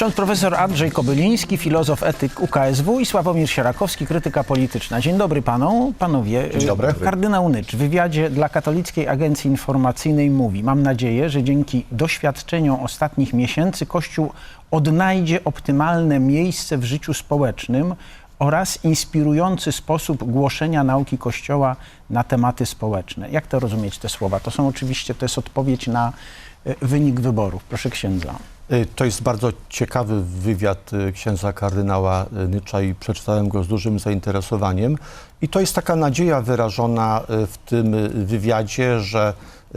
Ksiądz profesor Andrzej Kobyliński, filozof, etyk UKSW i Sławomir Sierakowski, krytyka polityczna. Dzień dobry panom, panowie. Dzień dobry. Kardynał Nycz w wywiadzie dla Katolickiej Agencji Informacyjnej mówi, mam nadzieję, że dzięki doświadczeniom ostatnich miesięcy Kościół odnajdzie optymalne miejsce w życiu społecznym oraz inspirujący sposób głoszenia nauki Kościoła na tematy społeczne. Jak to rozumieć te słowa? To są oczywiście, to jest odpowiedź na e, wynik wyborów. Proszę księdza. Y, To jest bardzo ciekawy wywiad y, księdza kardynała y, Nycza i przeczytałem go z dużym zainteresowaniem. I to jest taka nadzieja wyrażona w tym wywiadzie, że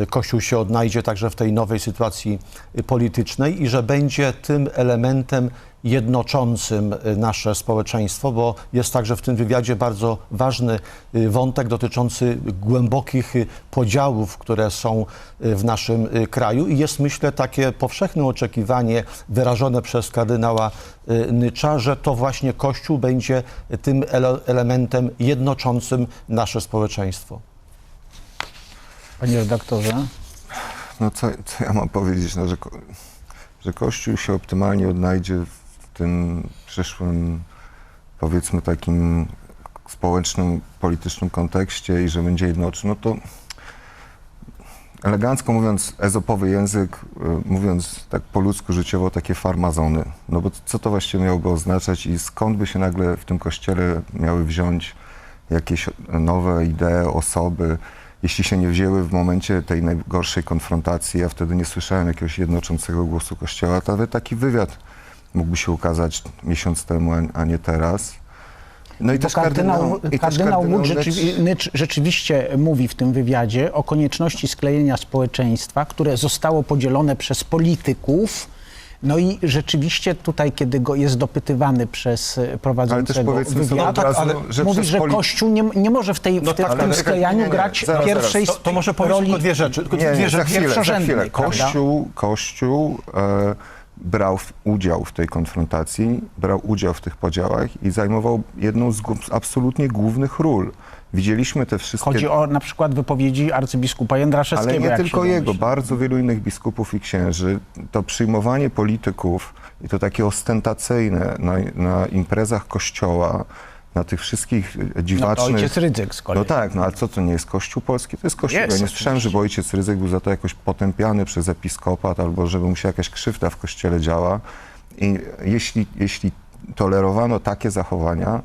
Kościół się odnajdzie także w tej nowej sytuacji politycznej i że będzie tym elementem jednoczącym nasze społeczeństwo, bo jest także w tym wywiadzie bardzo ważny y, wątek dotyczący głębokich y, podziałów, które są y, w naszym kraju i jest myślę takie powszechne oczekiwanie wyrażone przez kardynała Nycza, że to właśnie Kościół będzie tym ele- elementem jednoczącym nasze społeczeństwo. Panie redaktorze. No co, co ja mam powiedzieć, no, że, że Kościół się optymalnie odnajdzie w tym przyszłym, powiedzmy takim społecznym, politycznym kontekście i że będzie jednoczy, no to elegancko mówiąc, ezopowy język, y, mówiąc tak po ludzku życiowo, takie farmazony. No bo co to właściwie miałoby oznaczać i skąd by się nagle w tym kościele miały wziąć jakieś nowe idee, osoby, jeśli się nie wzięły w momencie tej najgorszej konfrontacji, ja wtedy nie słyszałem jakiegoś jednoczącego głosu Kościoła, to nawet taki wywiad mógłby się ukazać miesiąc temu, a- nie teraz. No i też kardynał, kardynał, i też kardynał rzeczywiście mówi w tym wywiadzie o konieczności sklejenia społeczeństwa, które zostało podzielone przez polityków. No i rzeczywiście tutaj, kiedy go jest dopytywany przez prowadzącego powiedzmy sobie wywiad, od razu, ale że mówi, że poli- Kościół nie, nie może w, tej, w, No te, tak, w tym ale- sklejaniu nie, nie, grać zaraz, pierwszej zaraz. To, to może powiedzmy roli tylko dwie rzeczy. Tylko Nie, dwie nie, za rzeczy. chwilę, za pierwszorzędnej, chwilę. Kościół, Kościół e, brał w, udział w tej konfrontacji, brał udział w tych podziałach i zajmował jedną z gó- absolutnie głównych ról. Widzieliśmy te wszystkie... Chodzi o na przykład wypowiedzi arcybiskupa Jędraszewskiego. Ale nie tylko jego, domyśla. bardzo wielu innych biskupów i księży. To przyjmowanie polityków i to takie ostentacyjne na, na imprezach kościoła, na tych wszystkich No, to dziwacznych... ojciec Rydzyk z kolei. No tak, no ale co to nie jest Kościół Polski? To jest Kościół. Jest, ja nie słyszałem, żeby ojciec Ryzyk był za to jakoś potępiany przez episkopat albo żeby mu się jakaś krzywda w Kościele działa. I jeśli, jeśli tolerowano takie zachowania,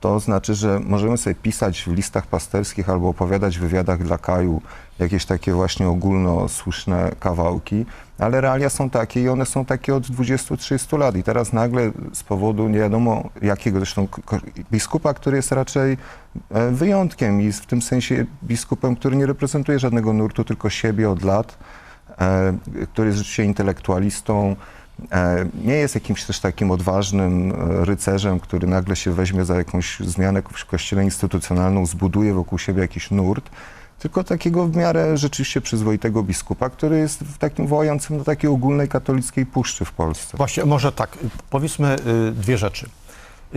to znaczy, że możemy sobie pisać w listach pasterskich albo opowiadać w wywiadach dla Kaju jakieś takie właśnie ogólnosłuszne kawałki, ale realia są takie i one są takie od 20-30 lat. I teraz nagle z powodu nie wiadomo jakiego, zresztą biskupa, który jest raczej e, wyjątkiem i w tym sensie biskupem, który nie reprezentuje żadnego nurtu, tylko siebie od lat, e, który jest rzeczywiście intelektualistą, nie jest jakimś też takim odważnym e, rycerzem, który nagle się weźmie za jakąś zmianę w kościele instytucjonalną, zbuduje wokół siebie jakiś nurt, tylko takiego w miarę rzeczywiście przyzwoitego biskupa, który jest w takim wołającym do takiej ogólnej katolickiej puszczy w Polsce. Właśnie, może tak, powiedzmy y, dwie rzeczy.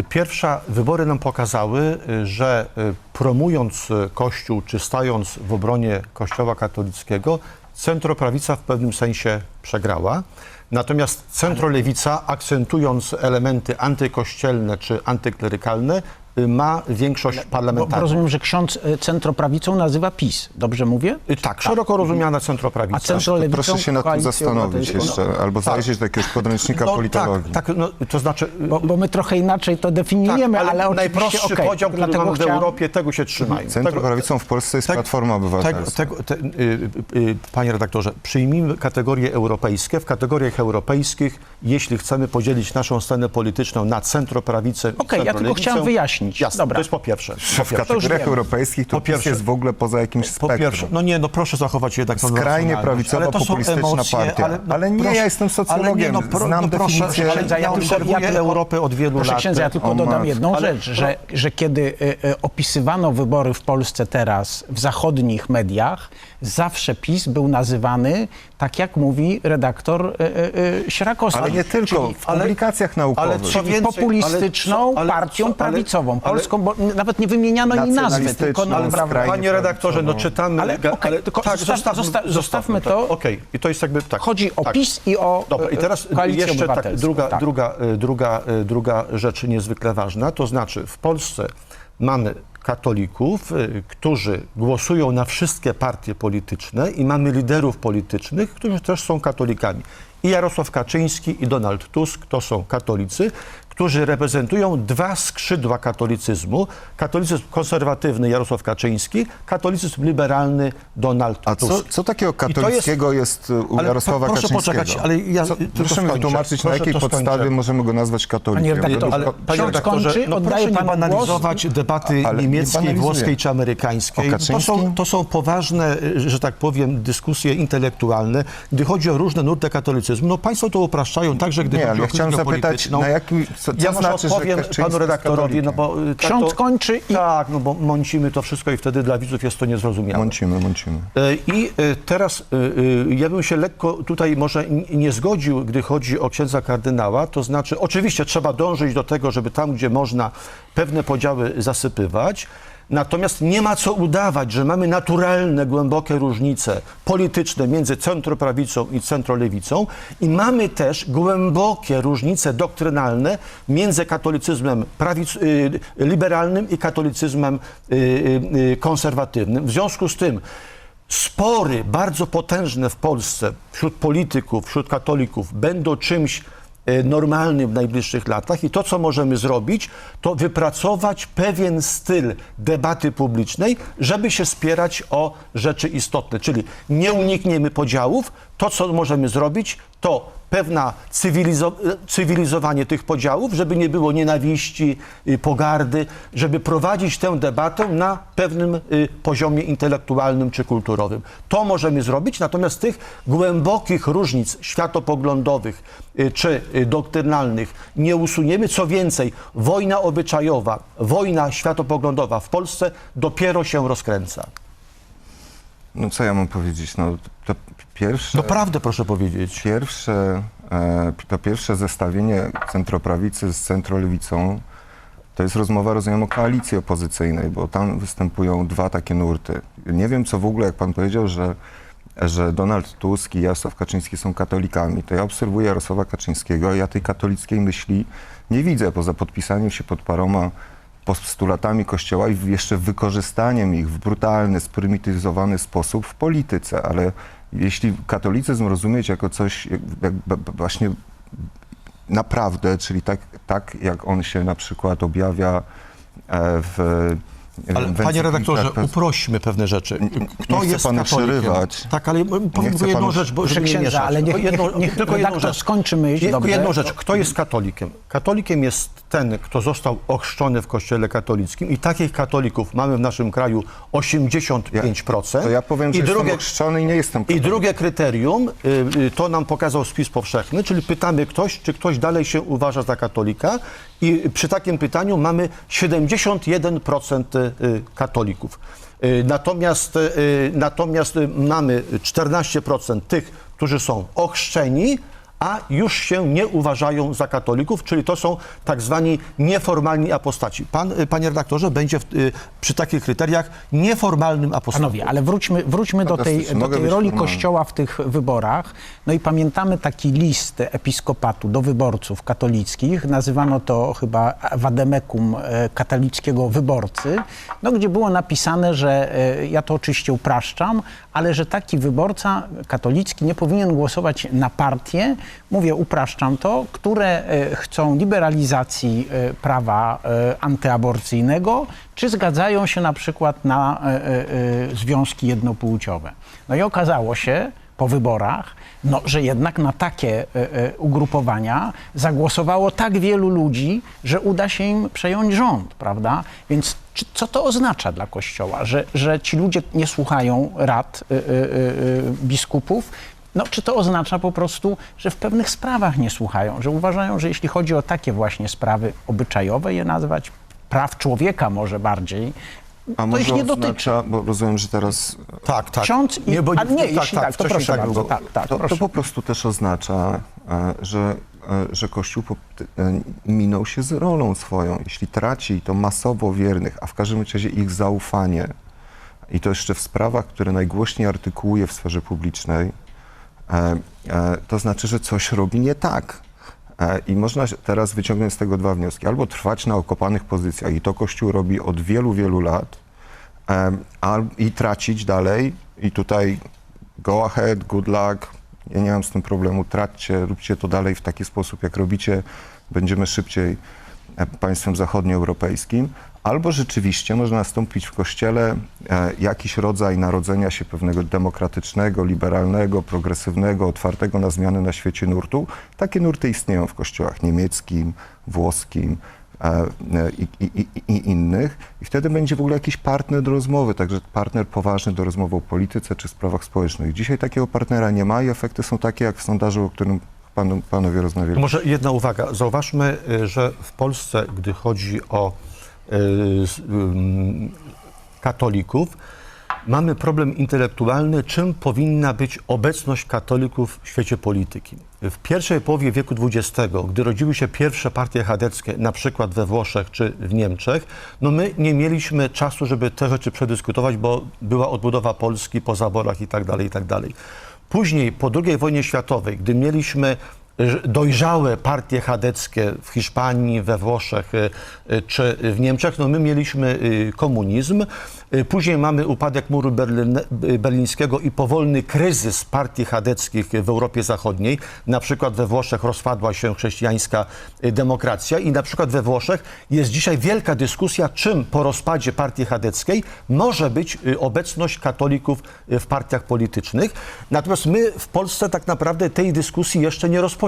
Pierwsza, wybory nam pokazały, y, że y, promując Kościół, czy stając w obronie Kościoła katolickiego, centroprawica w pewnym sensie przegrała. Natomiast centrolewica, akcentując elementy antykościelne czy antyklerykalne, ma większość Bo, bo parlamentarną. rozumiem, że ksiądz e, centroprawicą nazywa PiS. Dobrze mówię? Y, Tak, szeroko rozumiana A centroprawica. centrolewicą Proszę się nad tym zastanowić jeszcze, albo zajrzeć do jakiegoś podręcznika No, politologii. tak, tak, no, to znaczy... y, Bo, bo my trochę inaczej to definiujemy, tak, ale, oczywiście najprostszy okej, podział, który dlatego mamy w Europie, tego się trzymają. Centroprawicą w Polsce jest Platforma Obywatelska. tego, te, y, y, y, panie redaktorze, przyjmijmy kategorie europejskie. W kategoriach europejskich, jeśli chcemy podzielić naszą scenę polityczną na centroprawicę i Okej, ja tylko chciałem wyjaśnić. Jasne, Dobra. to jest po pierwsze. w Po pierwsze. kategoriach europejskich to Po pierwsze- jest w ogóle poza jakimś Po spektrum. pierwsze, no nie, no proszę zachować jednak Skrajnie racjonalność. prawicowa, Ale partia. Ale nie, ja jestem socjologiem, znam definicję- Proszę, Księdza, ja ja tylko- obserwuję ja Europę od wielu Proszę lat. księdza, ja tylko dodam jedną Ale- rzecz, że, że kiedy y, y, opisywano wybory w Polsce teraz w zachodnich mediach, zawsze PiS był nazywany, tak jak mówi redaktor y, Sierakowski. Ale nie tylko, Czyli, w publikacjach naukowych. ale co czyli więcej, populistyczną ale co- ale partią co- ale- prawicową. Polską, bo nawet nie wymieniano jej nazwy, tylko no, Panie redaktorze, no czytamy... Ale ga- okej, tylko zostaw- zosta- zostawmy to. Okej, i to jest jakby tak. chodzi o tak. PiS i o Dobra, i teraz jeszcze tak, druga, Tak. druga, druga, druga rzecz niezwykle ważna, to znaczy w Polsce mamy katolików, e, którzy głosują na wszystkie partie polityczne i mamy liderów politycznych, którzy też są katolikami. I Jarosław Kaczyński i Donald Tusk to są katolicy, którzy reprezentują dwa skrzydła katolicyzmu. Katolicyzm konserwatywny Jarosław Kaczyński, katolicyzm liberalny Donald A co, Tusk. co takiego I to jest- katolickiego jest, u Ale Jarosława proszę Kaczyńskiego? poczekać, ale ja co, tylko Proszę mi skończę. wytłumaczyć, na Proszę jakiej to skończę. podstawie możemy go nazwać katolikiem. Panie redaktor, Według- ale- panie Ksiądz redaktorze, kończy, no oddaję proszę nie panu banalizować debaty Ale nie niemieckiej, banalizuję. włoskiej czy amerykańskiej. O To są, Kaczyńskim? to są poważne, y, że tak powiem, dyskusje intelektualne. Gdy chodzi o różne nurty katolicyzmu, no państwo to upraszczają także, gdy Nie, chodzi ale o ja chciałem krytykę zapytać, polityczną. na jakim, co, co ja może znaczy, że odpowiem panu redaktorowi, no bo tak Ksiądz to, kończy i Tak, no bo mącimy to wszystko i wtedy dla widzów jest to niezrozumiałe. Mącimy, mącimy. E, I e, teraz e, ja bym się lekko tutaj może nie zgodził, gdy chodzi o księdza kardynała, to znaczy oczywiście trzeba dążyć do tego, żeby tam, gdzie można pewne podziały zasypywać, natomiast nie ma co udawać, że mamy naturalne, głębokie różnice polityczne między centroprawicą i centrolewicą i mamy też głębokie różnice doktrynalne między katolicyzmem prawic, y, liberalnym i katolicyzmem y, y, y, konserwatywnym. W związku z tym spory bardzo potężne w Polsce wśród polityków, wśród katolików będą czymś e, normalnym w najbliższych latach i to, co możemy zrobić, to wypracować pewien styl debaty publicznej, żeby się spierać o rzeczy istotne. Czyli nie unikniemy podziałów. To, co możemy zrobić, to pewna cywilizo- cywilizowanie tych podziałów, żeby nie było nienawiści, y, pogardy, żeby prowadzić tę debatę na pewnym y, poziomie intelektualnym czy kulturowym. To możemy zrobić, natomiast tych głębokich różnic światopoglądowych y, czy doktrynalnych nie usuniemy. Co więcej, wojna obyczajowa, wojna światopoglądowa w Polsce dopiero się rozkręca. No co ja mam powiedzieć? No, to pierwsze... No prawdę proszę powiedzieć. Pierwsze, e, to pierwsze zestawienie centroprawicy z centrolewicą to jest rozmowa, rozumiem, o koalicji opozycyjnej, bo tam występują dwa takie nurty. Nie wiem, co w ogóle, jak pan powiedział, że, że Donald Tusk i Jarosław Kaczyński są katolikami, to ja obserwuję Jarosława Kaczyńskiego, a ja tej katolickiej myśli nie widzę, poza podpisaniem się pod paroma postulatami Kościoła i jeszcze wykorzystaniem ich w brutalny, sprymityzowany sposób w polityce, ale jeśli katolicyzm rozumieć jako coś jak, jak, właśnie naprawdę, czyli tak, tak jak on się na przykład objawia e, w... nie Ale panie redaktorze, encyklikach, uprośmy pewne rzeczy. Kto chcę jest panu katolikiem? przerywać. Tak, ale powiem tylko jedną rzecz, bo żeby nie księdza, mieszać. ale niech- Tylko jedną- niech- niech tylko jedną rzecz. skończy myśl, Tylko jedną rzecz. Kto jest katolikiem? Katolikiem jest ten, kto został ochrzczony w kościele katolickim i takich katolików mamy w naszym kraju 85%. To ja powiem, że I jestem drugie, ochrzczony i nie jestem i katolikiem. drugie kryterium, y, y, to nam pokazał spis powszechny, czyli pytamy ktoś, czy ktoś dalej się uważa za katolika i przy takim pytaniu mamy 71% y, katolików. Y, Natomiast, y, natomiast mamy 14% tych, którzy są ochrzczeni, a już się nie uważają za katolików, czyli to są tak zwani nieformalni apostaci. Pan, y, panie redaktorze, będzie w, y, przy takich kryteriach nieformalnym apostatą. Panowie, ale wróćmy, wróćmy do tej, do tej roli formalny. Kościoła w tych wyborach. No i pamiętamy taki list episkopatu do wyborców katolickich. Nazywano to chyba wademekum e, katolickiego wyborcy, no, gdzie było napisane, że e, ja to oczywiście upraszczam, ale że taki wyborca katolicki nie powinien głosować na partie, mówię, upraszczam to, które e, chcą liberalizacji e, prawa e, antyaborcyjnego, czy zgadzają się na przykład na związki jednopłciowe. No i okazało się po wyborach, no, że jednak na takie ugrupowania zagłosowało tak wielu ludzi, że uda się im przejąć rząd, prawda? Więc czy, co to oznacza dla Kościoła? Że, że ci ludzie nie słuchają rad e, e, e, biskupów? No, czy to oznacza po prostu, że w pewnych sprawach nie słuchają, że uważają, że jeśli chodzi o takie właśnie sprawy obyczajowe, je nazwać praw człowieka może bardziej, A to może ich nie dotyczy. oznacza, bo rozumiem, że teraz Tak, tak. Ksiądz i- bo- a nie, jeśli tak, to wcześniej proszę bardzo, było. tak, tak, to, proszę. to po prostu też oznacza, e, że e, że Kościół e, minął się z rolą swoją. Jeśli traci to masowo wiernych, a w każdym razie ich zaufanie, i to jeszcze w sprawach, które najgłośniej artykułuje w sferze publicznej, to znaczy, że coś robi nie tak. E, I można teraz wyciągnąć z tego dwa wnioski. Albo trwać na okopanych pozycjach, i to Kościół robi od wielu, wielu lat, i tracić dalej. I tutaj go ahead, good luck. Ja nie mam z tym problemu. Traćcie, róbcie to dalej w taki sposób, jak robicie. Będziemy szybciej e, państwem zachodnioeuropejskim. Albo rzeczywiście może nastąpić w Kościele e, jakiś rodzaj narodzenia się pewnego demokratycznego, liberalnego, progresywnego, otwartego na zmiany na świecie nurtu. Takie nurty istnieją w kościołach niemieckim, włoskim, e, e, i, i, i innych. I wtedy będzie w ogóle jakiś partner do rozmowy, także partner poważny do rozmowy o polityce czy sprawach społecznych. Dzisiaj takiego partnera nie ma i efekty są takie, jak w sondażu, o którym panu, panowie rozmawiali. Może jedna uwaga. Zauważmy, y, że w Polsce, gdy chodzi o y, katolików, mamy problem intelektualny, czym powinna być obecność katolików w świecie polityki. W pierwszej połowie wieku XX, gdy rodziły się pierwsze partie chadeckie, na przykład we Włoszech czy w Niemczech, no my nie mieliśmy czasu, żeby te rzeczy przedyskutować, bo była odbudowa Polski po zaborach i tak Później, po II wojnie światowej, gdy mieliśmy dojrzałe partie chadeckie w Hiszpanii, we Włoszech y, y, czy w Niemczech, no my mieliśmy y, komunizm. Później mamy upadek muru Berlin, berlińskiego i powolny kryzys partii chadeckich w Europie Zachodniej. Na przykład we Włoszech rozpadła się chrześcijańska demokracja i na przykład we Włoszech jest dzisiaj wielka dyskusja, czym po rozpadzie partii chadeckiej może być obecność katolików w partiach politycznych. Natomiast my w Polsce tak naprawdę tej dyskusji jeszcze nie rozpoczęliśmy.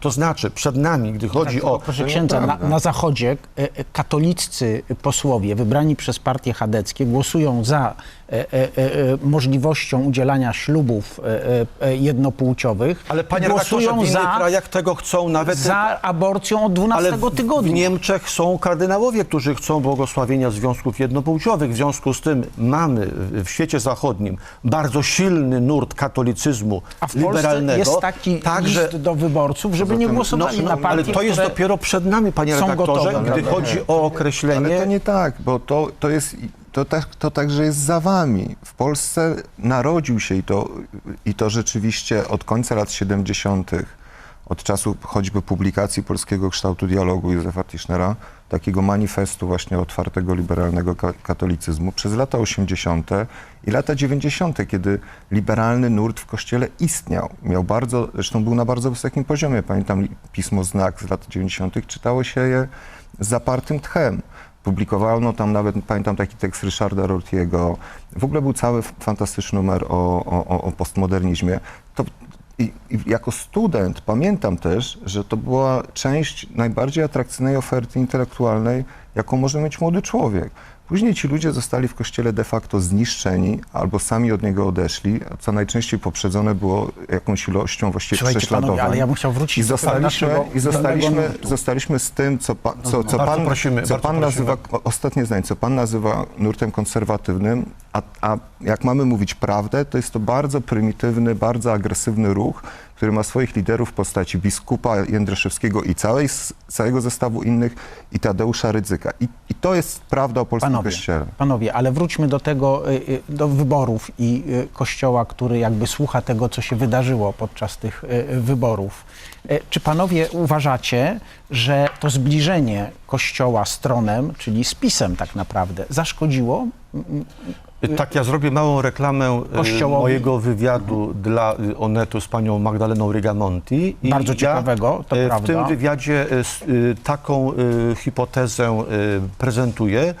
To znaczy przed nami, gdy chodzi o... Proszę księdza, na, na Zachodzie e, e, katoliccy posłowie wybrani przez partie chadeckie głosują za możliwością udzielania ślubów e, e, e, jednopłciowych. Ale panie redaktorze, w głosują innych za, krajach tego chcą nawet... za aborcją od 12 Ale w, w tygodnia. Niemczech są kardynałowie, którzy chcą błogosławienia związków jednopłciowych. W związku z tym mamy w w świecie zachodnim bardzo silny nurt katolicyzmu A w Polsce liberalnego. jest taki Także list do wyborców, żeby nie głosowali na partie, ale to jest które... dopiero przed nami, panie są redaktorze, gotowe, gdy chodzi o określenie... Ale to nie tak, bo to, to jest. To, tak, to także jest za wami. W Polsce narodził się i to, i to rzeczywiście od końca lat 70., od czasu choćby publikacji Polskiego Kształtu Dialogu Józefa Tischnera, takiego manifestu właśnie otwartego liberalnego ka- katolicyzmu, przez lata 80. i lata 90., kiedy liberalny nurt w Kościele istniał. Miał bardzo, zresztą był na bardzo wysokim poziomie. Pamiętam pismo Znak z lat 90., czytało się je z zapartym tchem. Publikowano tam nawet, pamiętam taki tekst Ryszarda Rortiego. W ogóle był cały fantastyczny numer o, o- o postmodernizmie. To, i, I jako student pamiętam też, że to była część najbardziej atrakcyjnej oferty intelektualnej, jaką może mieć młody człowiek. Później ci ludzie zostali w kościele de facto zniszczeni albo sami od niego odeszli, co najczęściej poprzedzone było jakąś ilością właściwie Słuchajcie, prześladowań. panowie, ale ja bym chciał wrócić I do zostaliśmy, naszego i zostaliśmy, zostaliśmy z tym, co, pa, co, co pan, prosimy, co pan nazywa, ostatnie zdanie, co pan nazywa nurtem konserwatywnym, a, a jak mamy mówić prawdę, to jest to bardzo prymitywny, bardzo agresywny ruch, który ma swoich liderów w postaci biskupa Jędrzejewskiego i całej, całego zestawu innych i Tadeusza Rydzyka. I, I to jest prawda o polskim Panowie, kościele. panowie, ale wróćmy do tego, y, y, do wyborów i y, Kościoła, który jakby słucha tego, co się wydarzyło podczas tych wyborów. Czy panowie uważacie, że to zbliżenie Kościoła z tronem, czyli z PiSem tak naprawdę, zaszkodziło? Tak, ja zrobię małą reklamę e, Kościołowi. mojego wywiadu dla e, Onetu z panią Magdaleną Rigamonti. I Bardzo ciekawego, to e, w prawda. tym wywiadzie e, e, taką e, hipotezę prezentuję,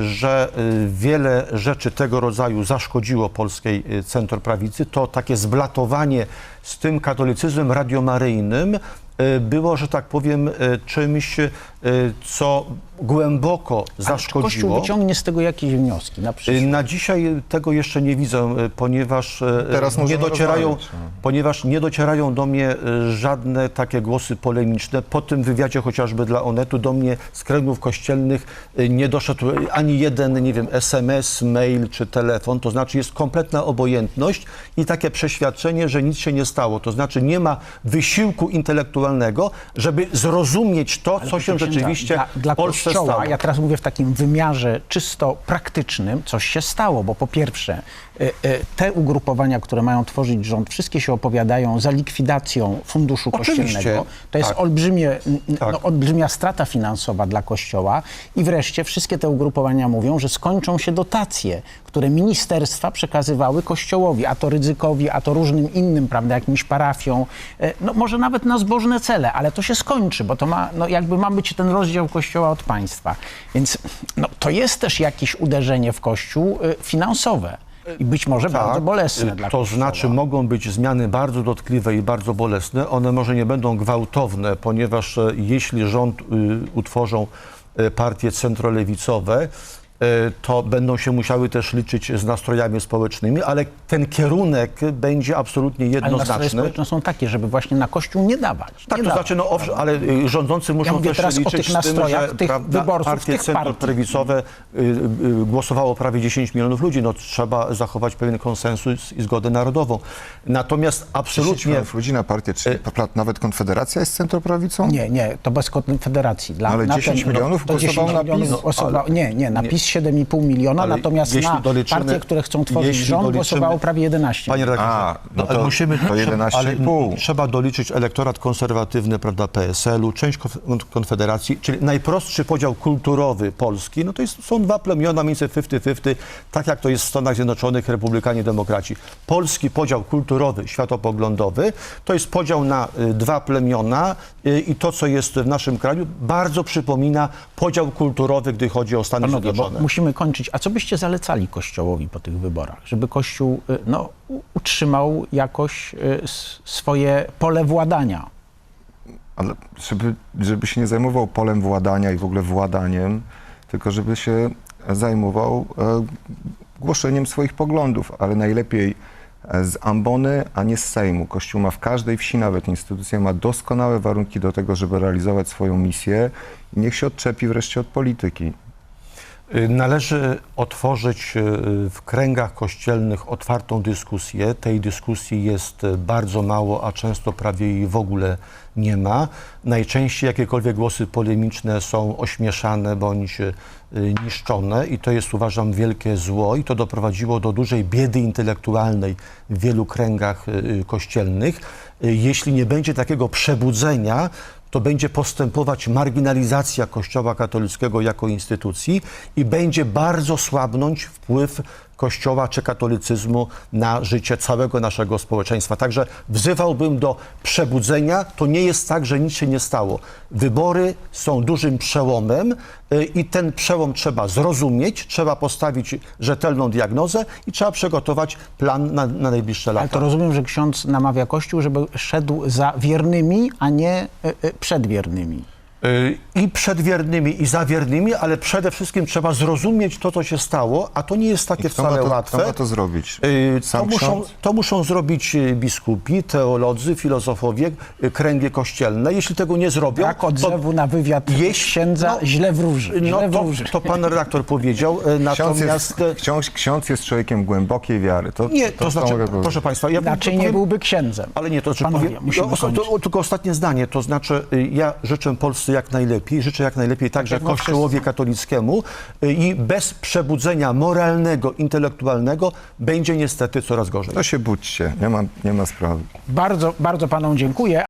że wiele rzeczy tego rodzaju zaszkodziło polskiej centroprawicy. To takie zblatowanie z tym katolicyzmem radiomaryjnym było, że tak powiem, czymś y, co głęboko Ale czy Kościół zaszkodziło. wyciągnie z tego jakieś wnioski na Y, przyszłość? Na dzisiaj tego jeszcze nie widzę, y, ponieważ y, Teraz nie docierają, rozmawiać, no. ponieważ nie docierają do mnie y, żadne takie głosy polemiczne. Po tym wywiadzie chociażby dla Onetu do mnie z kręgów kościelnych y, nie doszedł ani jeden, nie wiem, SMS, mail czy telefon. To znaczy jest kompletna obojętność i takie przeświadczenie, że nic się nie stało. To znaczy nie ma wysiłku intelektualnego, żeby zrozumieć to, co się Księdza, rzeczywiście dla, dla Polsce Kościoła, stało. ja teraz mówię w takim wymiarze czysto praktycznym, coś się stało, bo po pierwsze te ugrupowania, które mają tworzyć rząd, wszystkie się opowiadają za likwidacją funduszu Oczywiście, kościelnego. To jest tak. olbrzymie, Tak. no, olbrzymia strata finansowa dla Kościoła i wreszcie wszystkie te ugrupowania mówią, że skończą się dotacje, które ministerstwa przekazywały Kościołowi, a to ryzykowi, a to różnym innym, prawda, jakimś parafią, e, no może nawet na zbożne cele, ale to się skończy, bo to ma, no jakby ma być ten rozdział Kościoła od państwa. Więc no, to jest też jakieś uderzenie w Kościół e, finansowe i być może bardzo bolesne dla To Kościoła. znaczy mogą być zmiany bardzo dotkliwe i bardzo bolesne. One może nie będą gwałtowne, ponieważ e, jeśli rząd y, utworzą e, partie centrolewicowe, to będą się musiały też liczyć z nastrojami społecznymi, ale ten kierunek będzie absolutnie Ale jednoznaczny. społeczne są takie, żeby właśnie na Kościół nie dawać. Tak, nie to dawać. znaczy, no owszem, ale y, rządzący muszą mówię też teraz o liczyć tych z tym, nastrojach że tych prawda, wyborców, partie tych partii. centroprawicowe y, y, głosowało prawie 10 milionów ludzi. No trzeba zachować pewien konsensus i zgodę narodową. Natomiast 10 absolutnie... milionów ludzi na partię, czy pra- nawet Konfederacja jest centroprawicą? Nie, nie, to bez Konfederacji. Dla, Ale na 10 milionów to 10 głosowało na milionów PiS? głosowało- nie, nie, na nie. PiS 7,5 miliona, Ale natomiast jeśli na doliczymy- partie, które chcą tworzyć jeśli rząd, doliczymy- głosowało prawie 11 Panie redaktorze, A, no ale to- musimy, to 11,5. ale trzeba doliczyć elektorat konserwatywny, prawda, PSL-u, część konf- Konfederacji, czyli najprostszy podział kulturowy Polski, no to jest, są dwa plemiona, mniej więcej 50-50, tak jak to jest w Stanach Zjednoczonych, Republikanie, Demokraci. Polski podział kulturowy, światopoglądowy, to jest podział na y, dwa plemiona y, i to, co jest w naszym kraju, bardzo przypomina podział kulturowy, gdy chodzi o Stany Panowie, bo Zjednoczone. Musimy kończyć. A co byście zalecali Kościołowi po tych wyborach? Żeby Kościół y, no, utrzymał jakoś y, swoje pole władania. Ale żeby, żeby się nie zajmował polem władania i w ogóle władaniem, tylko żeby się zajmował e, głoszeniem swoich poglądów, ale najlepiej e, z ambony, a nie z Sejmu. Kościół ma w każdej wsi, nawet instytucja ma doskonałe warunki do tego, żeby realizować swoją misję i niech się odczepi wreszcie od polityki. Y, Należy otworzyć y, w kręgach kościelnych otwartą dyskusję. Tej dyskusji jest y, bardzo mało, a często prawie jej w ogóle nie ma. Najczęściej jakiekolwiek głosy polemiczne są ośmieszane bądź niszczone i to jest uważam wielkie zło i to doprowadziło do dużej biedy intelektualnej w wielu kręgach kościelnych. Jeśli nie będzie takiego przebudzenia, to będzie postępować marginalizacja Kościoła katolickiego jako instytucji i będzie bardzo słabnąć wpływ Kościoła czy katolicyzmu na życie całego naszego społeczeństwa. Także wzywałbym do przebudzenia. To nie jest tak, że nic się nie stało. Wybory są dużym przełomem y, i ten przełom trzeba zrozumieć, trzeba postawić rzetelną diagnozę i trzeba przygotować plan na, na najbliższe lata. Ale to rozumiem, że ksiądz namawia Kościół, żeby szedł za wiernymi, a nie y, y, przed wiernymi. I przedwiernymi, i zawiernymi, ale przede wszystkim trzeba zrozumieć to, co się stało, a to nie jest takie Kto ma, wcale to, łatwe. kto ma to zrobić? Y, To Sam muszą, ksiądz? to muszą zrobić y, biskupi, teolodzy, filozofowie, y, kręgi kościelne. Jeśli tego nie zrobią, Brak odzewu na wywiad jeśli- księdza no, źle wróży. no Źle to, wróży. to pan redaktor powiedział, y, Ksiądz natomiast... jest, ksiądz, ksiądz jest człowiekiem głębokiej wiary. To, Nie, to, znaczy, mogę powiedzieć. proszę państwa, ja Inaczej powiem- nie byłby księdzem. Ale nie, to znaczy Panowie, powiem, musimy to, to, tylko ostatnie zdanie, to znaczy ja życzę Polsce jak najlepiej, życzę jak najlepiej także my Kościołowi katolickiemu y, i bez przebudzenia moralnego, intelektualnego będzie niestety coraz gorzej. To się budźcie, nie ma, nie ma sprawy. Bardzo, bardzo panom dziękuję.